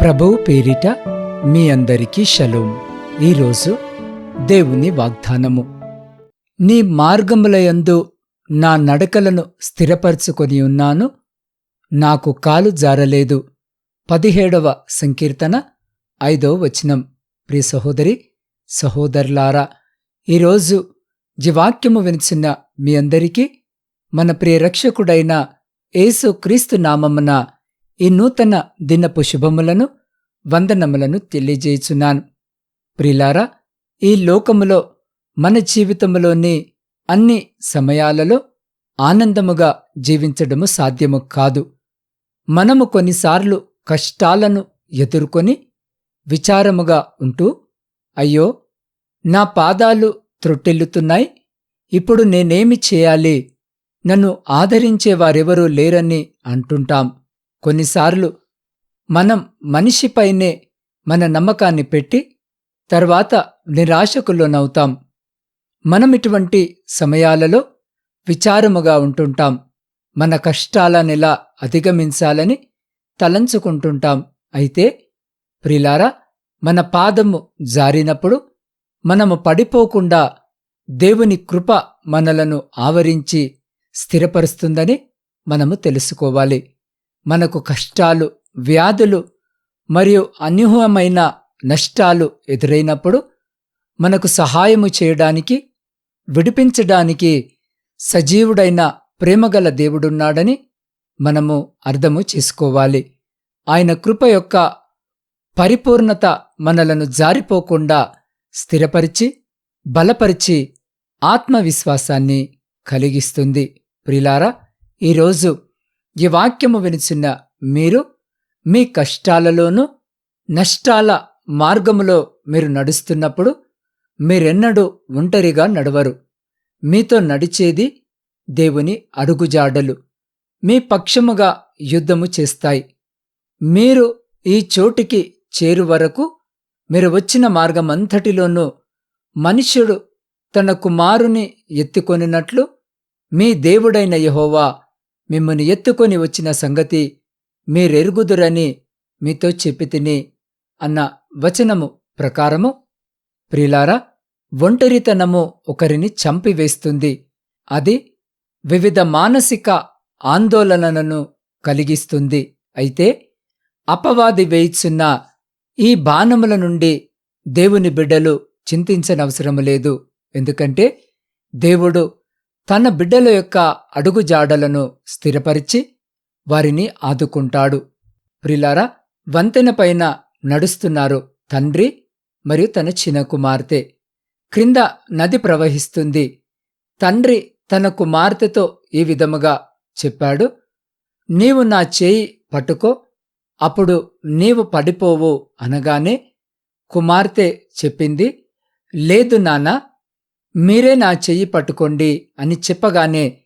ప్రభువు పేరిట మీ అందరికీ షలోం. ఈరోజు దేవుని వాగ్దానము. నీ మార్గములయందు నా నడకలను స్థిరపరచుకొని ఉన్నాను. నాకు కాలు జారలేదు. పదిహేడవ సంకీర్తన ఐదవ వచనం. ప్రియ సహోదరి సహోదరులారా ఈరోజు జీవాక్యము వినిచిన మీ అందరికీ మన ప్రియ రక్షకుడైన క్రీస్తు నామమున ఈ నూతన దినపు శుభములను వందనములను తెలియజేయుచున్నాను. ప్రిలారా ఈ లోకములో మన జీవితములోని అన్ని సమయాలలో ఆనందముగా జీవించడము సాధ్యము కాదు. మనము కొన్నిసార్లు కష్టాలను ఎదుర్కొని విచారముగా ఉంటూ అయ్యో నా పాదాలు త్రొట్టెల్లుతున్నాయి ఇప్పుడు నేనేమి చేయాలి? నన్ను ఆదరించే వారెవరూ లేరని అంటుంటాం. కొన్నిసార్లు మనం మనిషిపైనే మన నమ్మకాన్ని పెట్టి తర్వాత నిరాశకు లోనవుతాం మనం ఇటువంటి సమయాలలో విచారముగా ఉంటుంటాం. మన కష్టాలనెలా అధిగమించాలని తలంచుకుంటుంటాం. అయితే ప్రిలారా మన పాదము జారినప్పుడు మనము పడిపోకుండా దేవుని కృప మనలను ఆవరించి స్థిరపరుస్తుందని మనము తెలుసుకోవాలి. మనకు కష్టాలు వ్యాధులు మరియు అనూహ్యమైన నష్టాలు ఎదురైనప్పుడు మనకు సహాయము చేయడానికి విడిపించడానికి సజీవుడైన ప్రేమగల దేవుడున్నాడని మనము అర్థము చేసుకోవాలి. ఆయన కృప యొక్క పరిపూర్ణత మనలను జారిపోకుండా స్థిరపరిచి బలపరిచి ఆత్మవిశ్వాసాన్ని కలిగిస్తుంది. ప్రిలారా ఈరోజు ఈ వాక్యము వినిచిన మీరు మీ కష్టాలలోనూ నష్టాల మార్గములో మీరు నడుస్తున్నప్పుడు మీరెన్నడూ ఒంటరిగా నడవరు. మీతో నడిచేది దేవుని అడుగుజాడలు. మీ పక్షముగా యుద్ధము చేస్తాయి. మీరు ఈ చోటికి చేరు వరకు మీరు వచ్చిన మార్గమంతటిలోనూ మనుష్యుడు తన కుమారుని ఎత్తుకొనినట్లు మీ దేవుడైన యహోవా మిమ్మల్ని ఎత్తుకొని వచ్చిన సంగతి మీరెరుగుదురని మీతో చెప్పి తిని అన్న వచనము ప్రకారము ప్రిలారా ఒంటరితనము ఒకరిని చంపివేస్తుంది. అది వివిధ మానసిక ఆందోళనలను కలిగిస్తుంది. అయితే అపవాది వేయిచున్న ఈ బాణముల నుండి దేవుని బిడ్డలు చింతించనవసరము లేదు. ఎందుకంటే దేవుడు తన బిడ్డల యొక్క అడుగుజాడలను స్థిరపరిచి వారిని ఆదుకుంటాడు. ప్రిలారా వంతెనపైన నడుస్తున్నారు తండ్రి మరియు తన చిన్న కుమార్తె. క్రింద నది ప్రవహిస్తుంది. తండ్రి తన కుమార్తెతో ఈ విధముగా చెప్పాడు. నీవు నా చేయి పట్టుకో అప్పుడు నీవు పడిపోవు అనగానే కుమార్తె చెప్పింది లేదు నానా మీరే నా చెయ్యి పట్టుకోండి అని చెప్పగానే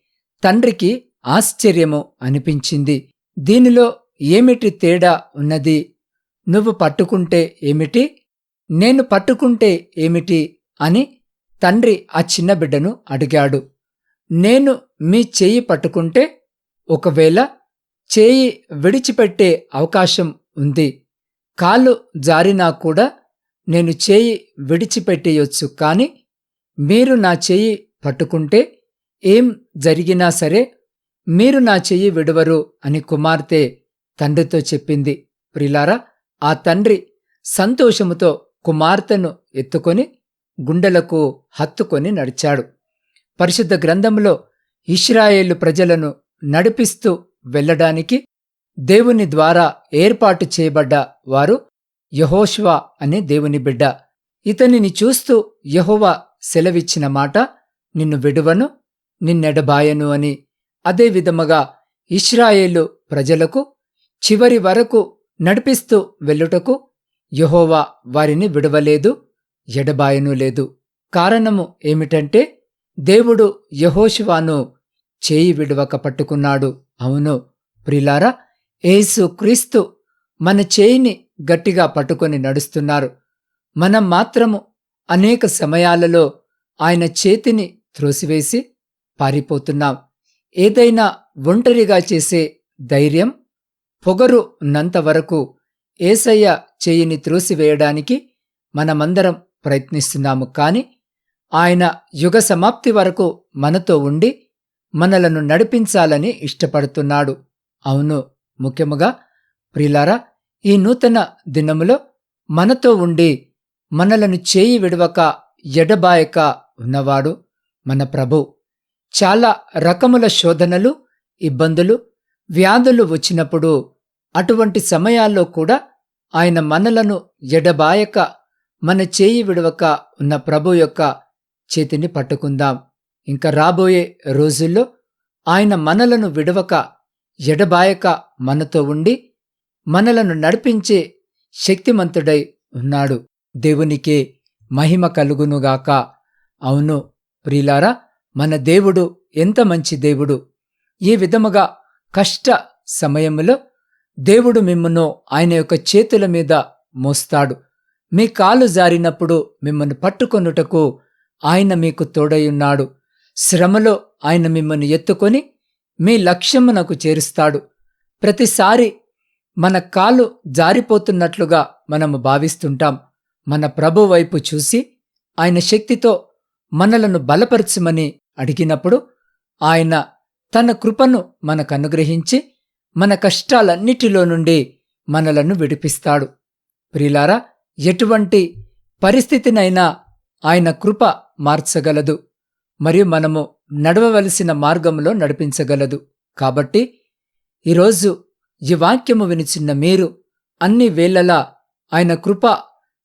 తండ్రికి ఆశ్చర్యము అనిపించింది. దీనిలో ఏమిటి తేడా ఉన్నది? నువ్వు పట్టుకుంటే ఏమిటి? నేను పట్టుకుంటే ఏమిటి? అని తండ్రి ఆ చిన్న బిడ్డను అడిగాడు. నేను మీ చేయి పట్టుకుంటే ఒకవేళ చేయి విడిచిపెట్టే అవకాశం ఉంది. కాలు జారినా కూడా నేను చేయి విడిచిపెట్టేయొచ్చు కానీ మీరు నా చెయ్యి పట్టుకుంటే ఏం జరిగినా సరే మీరు నా చెయ్యి విడవరు అని కుమార్తె తండ్రితో చెప్పింది. ప్రిలారా ఆ తండ్రి సంతోషముతో కుమార్తెను ఎత్తుకొని గుండెలకు హత్తుకొని నడిచాడు. పరిశుద్ధ గ్రంథంలో ఇస్రాయేలు ప్రజలను నడిపిస్తూ వెళ్ళడానికి దేవుని ద్వారా ఏర్పాటు చేయబడ్డ వారు యహోష్వా అనే దేవుని బిడ్డ. ఇతనిని చూస్తూ యహోవా సెలవిచ్చిన మాట నిన్ను విడువను నిన్నెడబాయను అని. అదే విధముగా ఇస్రాయేలు ప్రజలకు చివరి వరకు నడిపిస్తూ వెళ్ళుటకు యహోవా వారిని విడవలేదు ఎడబాయను లేదు. కారణము ఏమిటంటే దేవుడు యహోశివాను చేయి విడవక పట్టుకున్నాడు. అవును ప్రిలారా ఏసు క్రీస్తు మన చేయిని గట్టిగా పట్టుకొని నడుస్తున్నారు. మనం మాత్రము అనేక సమయాలలో ఆయన చేతిని త్రోసివేసి పారిపోతున్నాం. ఏదైనా ఒంటరిగా చేసే ధైర్యం పొగరు ఉన్నంతవరకు ఏసయ్య చేయిని త్రోసివేయడానికి మనమందరం ప్రయత్నిస్తున్నాము. కాని ఆయన యుగ సమాప్తి వరకు మనతో ఉండి మనలను నడిపించాలని ఇష్టపడుతున్నాడు. అవును ముఖ్యముగా ప్రిలారా ఈ నూతన దినములో మనతో ఉండి మనలను చేయి విడవక ఎడబాయక ఉన్నవాడు మన ప్రభు. చాలా రకముల శోధనలు ఇబ్బందులు వ్యాధులు వచ్చినప్పుడు అటువంటి సమయాల్లో కూడా ఆయన మనలను ఎడబాయక మన చేయి విడవక ఉన్న ప్రభు యొక్క చేతిని పట్టుకుందాం. ఇంకా రాబోయే రోజుల్లో ఆయన మనలను విడవక ఎడబాయక మనతో ఉండి మనలను నడిపించే శక్తిమంతుడై ఉన్నాడు. దేవునికే మహిమ కలుగునుగాక అవును ప్రిలారా మన దేవుడు ఎంత మంచి దేవుడు. ఈ విధముగా కష్ట సమయములో దేవుడు మిమ్మను ఆయన యొక్క చేతుల మీద మోస్తాడు. మీ కాలు జారినప్పుడు మిమ్మల్ని పట్టుకొనుటకు ఆయన మీకు తోడయున్నాడు. శ్రమలో ఆయన మిమ్మల్ని ఎత్తుకొని మీ లక్ష్యమునకు చేరుస్తాడు. ప్రతిసారి మన కాలు జారిపోతున్నట్లుగా మనము భావిస్తుంటాం. మన ప్రభు వైపు చూసి ఆయన శక్తితో మనలను బలపరచమని అడిగినప్పుడు ఆయన తన కృపను మనకు అనుగ్రహించి మన కష్టాలన్నిటిలో నుండి మనలను విడిపిస్తాడు. ప్రిలారా ఎటువంటి పరిస్థితినైనా ఆయన కృప మార్చగలదు మరియు మనము నడవవలసిన మార్గంలో నడిపించగలదు. కాబట్టి ఈరోజు ఈ వాక్యము వినిచిన్న మీరు అన్ని వేళలా ఆయన కృప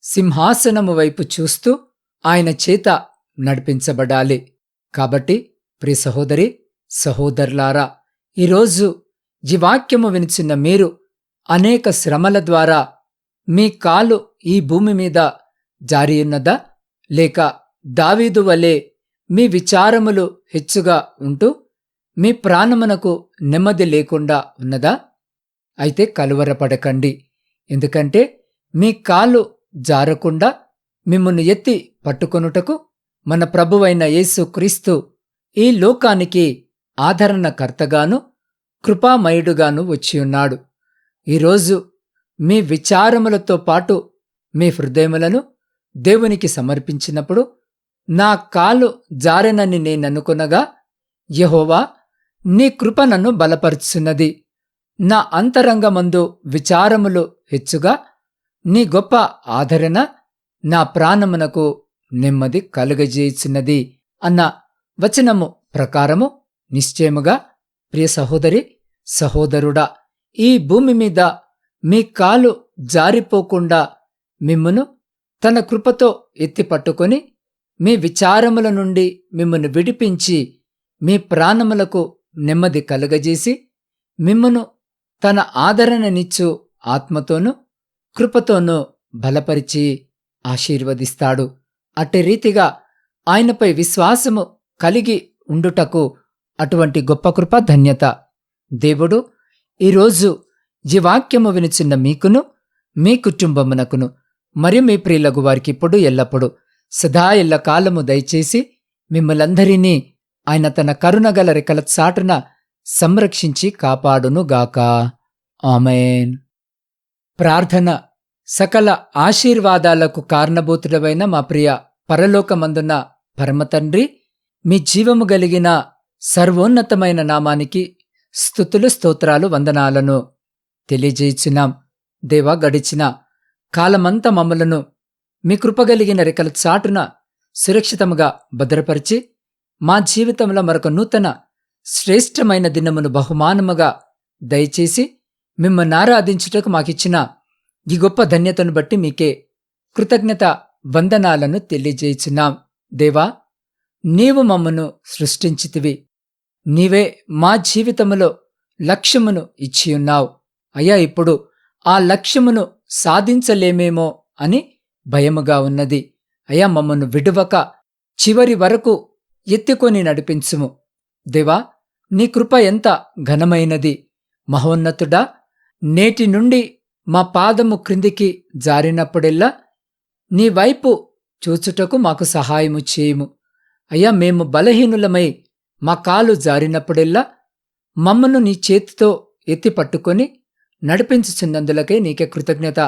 సింహాసనము వైపు చూస్తూ ఆయన చేత నడిపించబడాలి. కాబట్టి ప్రి సహోదరి సహోదరులారా ఈరోజు ఈ వాక్యము మీరు అనేక శ్రమల ద్వారా మీ కాలు ఈ భూమి మీద జారీయున్నదా లేక దావీదు వలె మీ విచారములు హెచ్చుగా ఉంటూ మీ ప్రాణమునకు నెమ్మది లేకుండా ఉన్నదా? అయితే కలువరపడకండి. ఎందుకంటే మీ కాలు జారకుండా మిమ్మల్ని ఎత్తి పట్టుకొనుటకు మన ప్రభువైన యేసు క్రీస్తు ఈ లోకానికి ఆదరణకర్తగాను కృపామయుడుగాను వచ్చియున్నాడు ఈరోజు మీ విచారములతో పాటు మీ హృదయములను దేవునికి సమర్పించినప్పుడు నా కాలు జారెనని నేననుకొనగా యహోవా నీ కృప నన్ను బలపరుచున్నది. నా అంతరంగమందు విచారములు హెచ్చుగా నీ గొప్ప ఆదరణ నా ప్రాణమునకు నెమ్మది కలుగజేసినది అన్న వచనము ప్రకారము నిశ్చయముగా ప్రియ సహోదరి సహోదరుడా ఈ భూమి మీద మీ కాలు జారిపోకుండా మిమ్మును తన కృపతో ఎత్తిపట్టుకొని మీ విచారముల నుండి మిమ్మను విడిపించి మీ ప్రాణములకు నెమ్మది కలుగజేసి మిమ్మును తన ఆదరణనిచ్చు ఆత్మతోనూ కృపతోనూ బలపరిచి ఆశీర్వదిస్తాడు. అట్టి రీతిగా ఆయనపై విశ్వాసము కలిగి ఉండుటకు అటువంటి గొప్ప కృప ధన్యత. దేవుడు ఈరోజు ఈ వాక్యము వినిచిన్న మీకును మీ కుటుంబమునకును మరియు మీ ప్రియులకు వారికి ఇప్పుడు ఎల్లప్పుడు సదా ఎల్ల కాలము దయచేసి మిమ్మలందరినీ ఆయన తన కరుణగల రెక్కల చాటున సంరక్షించి కాపాడునుగాక. ఆమెన్. ప్రార్థన సకల ఆశీర్వాదాలకు కారణభూతుడవైన మా ప్రియ పరలోకమందున్న పరమతండ్రి మీ జీవము గలిగిన సర్వోన్నతమైన నామానికి స్థుతులు స్తోత్రాలు వందనాలను తెలియజేయించినాం దేవా గడిచిన కాలమంతా మమ్మలను మీ కృపగలిగిన రెక్కల చాటున సురక్షితముగా భద్రపరిచి మా జీవితంలో మరొక నూతన శ్రేష్టమైన దినమును బహుమానముగా దయచేసి మిమ్మల్ని ఆరాధించుటకు మాకిచ్చిన ఈ గొప్ప ధన్యతను బట్టి మీకే కృతజ్ఞత వందనాలను తెలియజేయుచున్నాం దేవా నీవు మమ్మను సృష్టించితివి. నీవే మా జీవితములో లక్ష్యమును ఇచ్చియున్నావు. అయ్యా ఇప్పుడు ఆ లక్ష్యమును సాధించలేమేమో అని భయముగా ఉన్నది. అయ్యా మమ్మను విడువక చివరి వరకు ఎత్తుకొని నడిపించుము. దేవా నీ కృప ఎంత ఘనమైనది. మహోన్నతుడా నేటి నుండి మా పాదము క్రిందికి జారినప్పుడెల్లా నీ వైపు చూచుటకు మాకు సహాయము చేయుము. అయ్యా మేము బలహీనులమై మా కాలు జారినప్పుడెల్లా మమ్మను నీ చేతితో ఎత్తి పట్టుకొని నడిపించుచున్నందులకే నీకే కృతజ్ఞత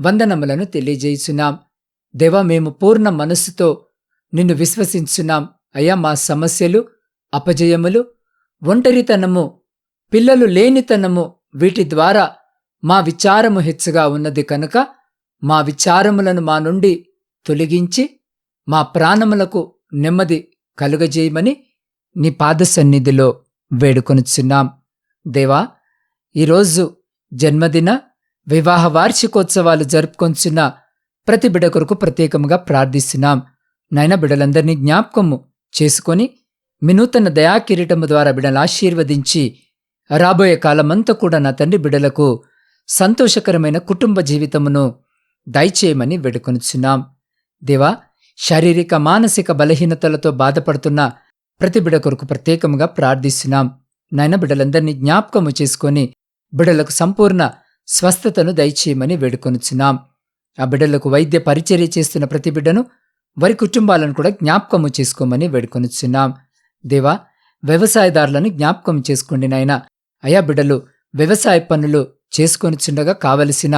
వందనములను తెలియజేయుచున్నాం. దేవా మేము పూర్ణ మనస్సుతో నిన్ను విశ్వసించున్నాం. అయ్యా మా సమస్యలు అపజయములు ఒంటరితనము పిల్లలు లేనితనము వీటి ద్వారా మా విచారము హెచ్చుగా ఉన్నది కనుక మా విచారములను మా నుండి తొలగించి మా ప్రాణములకు నెమ్మది కలుగజేయమని నీ పాద సన్నిధిలో వేడుకొనుచున్నాం. దేవా ఈరోజు జన్మదిన వివాహ వార్షికోత్సవాలు జరుపుకొంచున్న ప్రతి బిడ కొరకు ప్రత్యేకంగా ప్రార్థిస్తున్నాం. నాయన బిడలందరినీ జ్ఞాపకము చేసుకొని మీ నూతన దయాకిరీటము ద్వారా బిడలు ఆశీర్వదించి రాబోయే కాలమంతా కూడా నా తండ్రి బిడలకు సంతోషకరమైన కుటుంబ జీవితమును దయచేయమని వేడుకొనుచున్నాం. దేవా శారీరక మానసిక బలహీనతలతో బాధపడుతున్న ప్రతి బిడ కొరకు ప్రత్యేకంగా ప్రార్థిస్తున్నాం. నాయన బిడలందరినీ జ్ఞాపకము చేసుకొని బిడలకు సంపూర్ణ స్వస్థతను దయచేయమని వేడుకొనుచున్నాం. ఆ బిడ్డలకు వైద్య పరిచర్య చేస్తున్న ప్రతి బిడ్డను వారి కుటుంబాలను కూడా జ్ఞాపకము చేసుకోమని వేడుకొనుచున్నాం. దేవా వ్యవసాయదారులను జ్ఞాపకం చేసుకోండి నాయన. అయా బిడ్డలు వ్యవసాయ పనులు చేసుకొనిచుండగా కావలసిన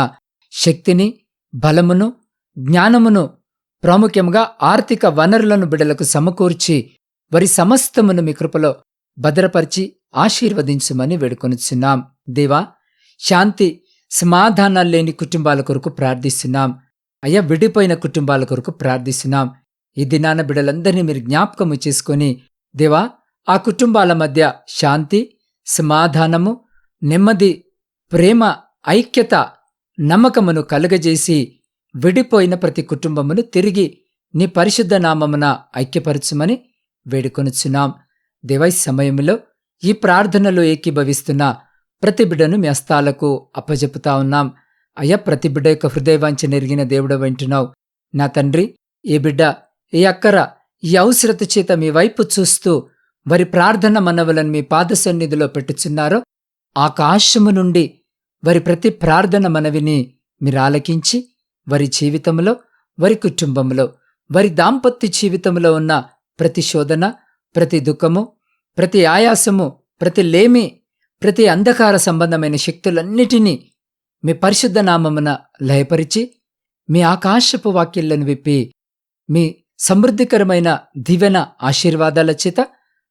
శక్తిని బలమును జ్ఞానమును ప్రాముఖ్యంగా ఆర్థిక వనరులను బిడలకు సమకూర్చి వారి సమస్తమును మీ కృపలో భద్రపరిచి ఆశీర్వదించమని వేడుకొనిచున్నాం. దేవా శాంతి సమాధానాలు లేని కుటుంబాల కొరకు ప్రార్థిస్తున్నాం. అయ్యా విడిపోయిన కుటుంబాల కొరకు ప్రార్థిస్తున్నాం. ఈ దినాన బిడలందరినీ మీరు జ్ఞాపకము చేసుకొని దేవా ఆ కుటుంబాల మధ్య శాంతి సమాధానము నెమ్మది ప్రేమ ఐక్యత నమ్మకమును కలుగజేసి విడిపోయిన ప్రతి కుటుంబమును తిరిగి నీ పరిశుద్ధ నామమున ఐక్యపరచుమని వేడుకొనుచున్నాం. దేవై సమయంలో ఈ ప్రార్థనలో ఏకీభవిస్తున్న ప్రతి బిడ్డను మీ అస్తాలకు అప్పజెపుతా ఉన్నాం. అయ్యా ప్రతి బిడ్డ యొక్క హృదయవాంఛ నెరిగిన దేవుడు వింటున్నావు. నా తండ్రి ఏ బిడ్డ ఏ అక్కర ఈ అవసరత చేత మీ వైపు చూస్తూ వారి ప్రార్థన మనవలను మీ పాద సన్నిధిలో పెట్టుచున్నారో ఆకాశము నుండి వారి ప్రతి ప్రార్థన మనవిని మీరు ఆలకించి వారి జీవితంలో వారి కుటుంబంలో వారి దాంపత్య జీవితంలో ఉన్న ప్రతి శోధన ప్రతి దుఃఖము ప్రతి ఆయాసము ప్రతి లేమి ప్రతి అంధకార సంబంధమైన శక్తులన్నిటినీ మీ పరిశుద్ధ నామమున లయపరిచి మీ ఆకాశపు వాక్యలను విప్పి మీ సమృద్ధికరమైన దివెన ఆశీర్వాదాల చేత